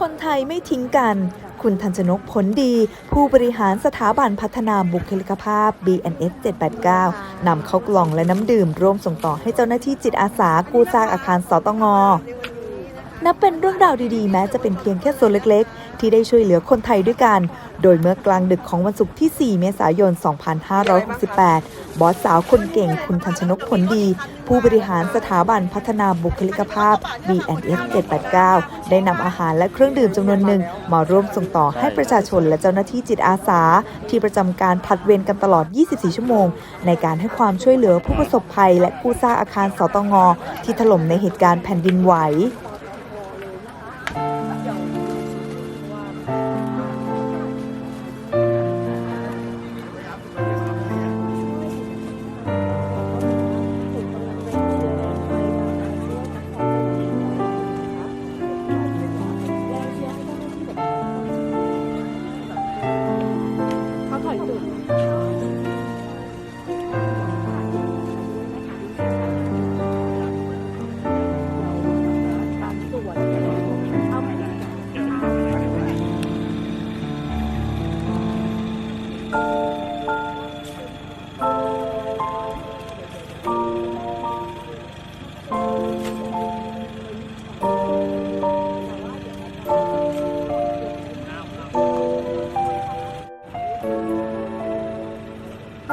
คนไทยไม่ทิ้งกัน คุณทันชนกผลดี ผู้บริหารสถาบันพัฒนาบุคลิกภาพ BNS 789นำเข้ากล่องและน้ำดื่มร่วมส่งต่อให้เจ้าหน้าที่จิตอาสากู้ซากอาคารสตง นับเป็นเรื่องราวดีๆ แม้จะเป็นเพียงแค่ส่วนเล็กๆ ที่ได้ช่วยเหลือคนไทยด้วยกัน โดยเมื่อกลางดึกของวันศุกร์ที่ 4 เมษายน 2568 บอสสาวคนเก่งคุณทันชนกผลดี ผู้บริหารสถาบันพัฒนาบุคลิกภาพ BNS 789 ได้นำอาหารและเครื่องดื่มจำนวนหนึ่ง มาร่วมส่งต่อให้ประชาชนและเจ้าหน้าที่จิตอาสา ที่ประจำการผัดเวรกันตลอด 24 ชั่วโมง ในการให้ความช่วยเหลือผู้ประสบภัย และกู้ซากอาคารสตงที่ถล่มในเหตุการณ์แผ่นดินไหว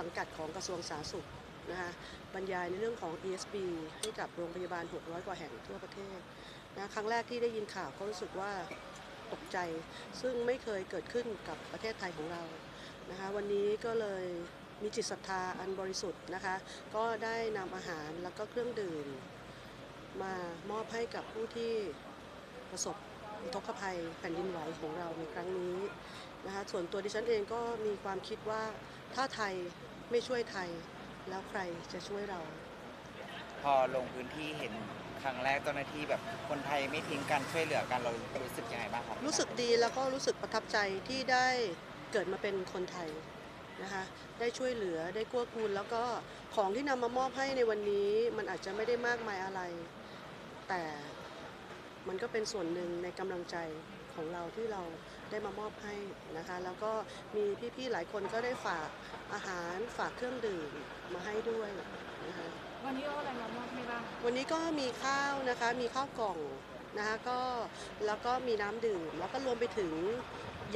สังกัดของกระทรวงสาธารณสุขนะคะบรรยายในเรื่องของ ESB ให้กับโรงพยาบาล 600 กว่าแห่งทั่วประเทศนะครั้งแรกที่ได้ยินข่าวก็รู้สึกว่าตกใจ ซึ่งไม่เคยเกิดขึ้นกับประเทศไทยของเรานะคะวันนี้ก็เลยมีจิตศรัทธาอันบริสุทธิ์นะคะก็ได้นำอาหารแล้วก็เครื่องดื่ม มามอบให้กับผู้ที่ประสบอุทกภัยแผ่นดินไหวของเราในครั้งนี้ นะคะส่วนตัวดิฉันเองก็มีความคิดว่าถ้าไทยไม่ช่วยไทย แล้วใครจะช่วยเรา พอลงพื้นที่เห็นครั้งแรกเจ้าหน้าที่แบบคนไทยไม่ทิ้งกันช่วยเหลือกันเรารู้สึกยังไงบ้างครับรู้สึกดีแล้วก็รู้สึกประทับใจที่ได้เกิดมาเป็นคนไทยนะคะได้ช่วยเหลือได้กู้กูล แล้วก็ของที่นำมามอบให้ในวันนี้มันอาจจะไม่ได้มากมายอะไร แต่มันก็เป็นส่วนหนึ่งในกำลังใจ ของเราที่เราได้มามอบให้นะคะ แล้วก็มีพี่ๆหลายคนก็ได้ฝากอาหารฝากเครื่องดื่มมาให้ด้วยนะคะวันนี้เอาอะไรมามอบให้บ้างวันนี้ก็มีข้าวนะคะมีข้าวกล่องนะคะก็แล้วก็มีน้ำดื่ม แล้วก็รวมไปถึง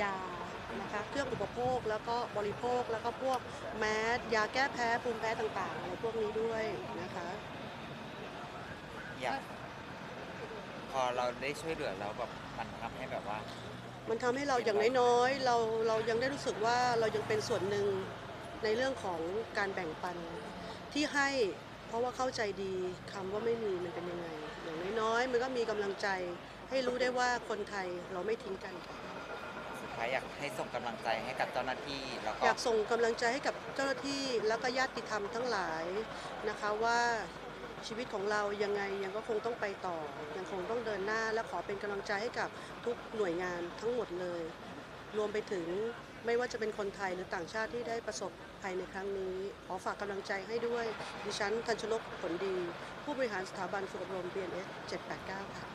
ยานะคะเครื่องอุปโภคแล้วก็บริโภคแล้วก็พวกแมสยาแก้แพ้ภูมิแพ้ต่างๆอะไรพวกนี้ด้วยนะคะ อยาก พอเราได้ช่วยเหลือแล้วแบบมันทำให้แบบว่า มันทำให้เราอย่างน้อยๆเราเรายังได้รู้สึกว่าเรายังเป็นส่วนหนึ่งในเรื่องของการแบ่งปัน ที่ให้เพราะว่าเข้าใจดีคำว่าไม่มีมันเป็นยังไง อย่างน้อยๆมันก็มีกำลังใจ ให้รู้ได้ว่าคนไทยเราไม่ทิ้งกันค่ะสุดท้ายอยากให้ส่งกำลังใจให้กับเจ้าหน้าที่แล้วก็อยากส่งกำลังใจให้กับเจ้าหน้าที่แล้วก็ญาติธรรมทั้งหลายนะคะว่า ชีวิตของเรายังไงยังก็คงต้องไปต่อ ยังคงต้องเดินหน้าและขอเป็นกำลังใจให้กับทุกหน่วยงานทั้งหมดเลย รวมไปถึงไม่ว่าจะเป็นคนไทยหรือต่างชาติที่ได้ประสบภัยในครั้งนี้ ขอฝากกำลังใจให้ด้วย ดิฉันทันชนกผลดี ผู้บริหารสถาบันฝึกอบรม BNS 789 ค่ะ